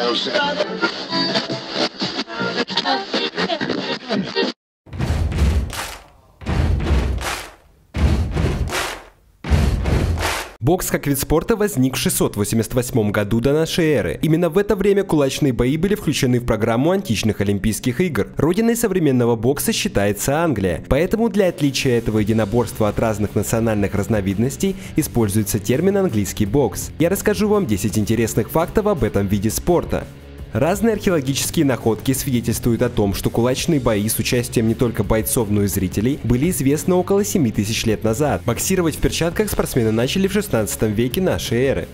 É Música Бокс как вид спорта возник в 688 году до нашей эры. Именно в это время кулачные бои были включены в программу античных Олимпийских игр. Родиной современного бокса считается Англия, поэтому для отличия этого единоборства от разных национальных разновидностей используется термин английский бокс. Я расскажу вам 10 интересных фактов об этом виде спорта. Разные археологические находки свидетельствуют о том, что кулачные бои с участием не только бойцов, но и зрителей были известны около 7 тысяч лет назад. Боксировать в перчатках спортсмены начали в 16 веке нашей эры.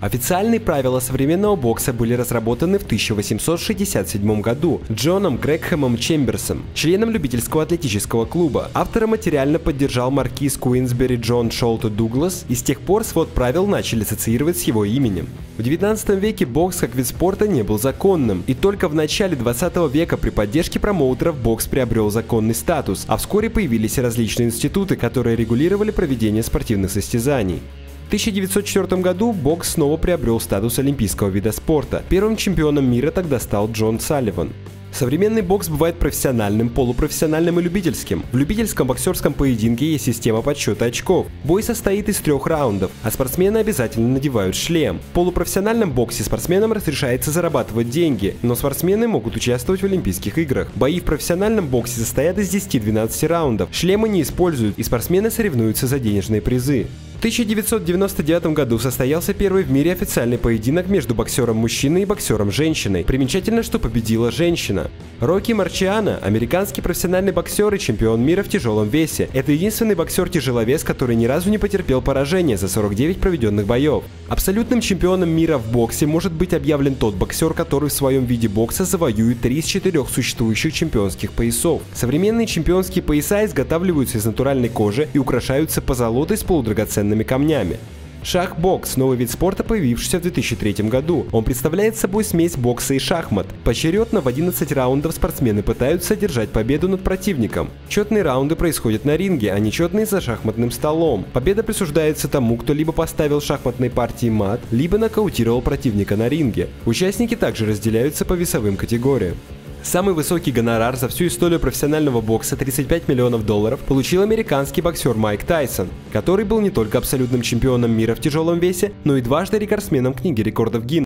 Официальные правила современного бокса были разработаны в 1867 году Джоном Грегхэмом Чемберсом, членом любительского атлетического клуба. Автора материально поддержал маркиз Куинсбери Джон Шолто Дуглас, и с тех пор свод правил начали ассоциировать с его именем. В 19 веке бокс как вид спорта не был законным, и только в начале 20 века при поддержке промоутеров бокс приобрел законный статус, а вскоре появились различные институты, которые регулировали проведение спортивных состязаний. В 1904 году бокс снова приобрел статус олимпийского вида спорта. Первым чемпионом мира тогда стал Джон Салливан. Современный бокс бывает профессиональным, полупрофессиональным и любительским. В любительском боксерском поединке есть система подсчета очков. Бой состоит из трех раундов, а спортсмены обязательно надевают шлем. В полупрофессиональном боксе спортсменам разрешается зарабатывать деньги, но спортсмены могут участвовать в Олимпийских играх. Бои в профессиональном боксе состоят из 10-12 раундов. Шлемы не используют, и спортсмены соревнуются за денежные призы. В 1999 году состоялся первый в мире официальный поединок между боксером-мужчиной и боксером-женщиной. Примечательно, что победила женщина. Рокки Марчиано – американский профессиональный боксер и чемпион мира в тяжелом весе. Это единственный боксер-тяжеловес, который ни разу не потерпел поражения за 49 проведенных боев. Абсолютным чемпионом мира в боксе может быть объявлен тот боксер, который в своем виде бокса завоюет три из четырех существующих чемпионских поясов. Современные чемпионские пояса изготавливаются из натуральной кожи и украшаются позолотой с полудрагоценными камнями. Шах-бокс – новый вид спорта, появившийся в 2003 году. Он представляет собой смесь бокса и шахмат. Поочередно в 11 раундов спортсмены пытаются одержать победу над противником. Четные раунды происходят на ринге, а нечетные за шахматным столом. Победа присуждается тому, кто либо поставил шахматной партии мат, либо нокаутировал противника на ринге. Участники также разделяются по весовым категориям. Самый высокий гонорар за всю историю профессионального бокса 35 миллионов долларов получил американский боксер Майк Тайсон, который был не только абсолютным чемпионом мира в тяжелом весе, но и дважды рекордсменом книги рекордов Гиннесса.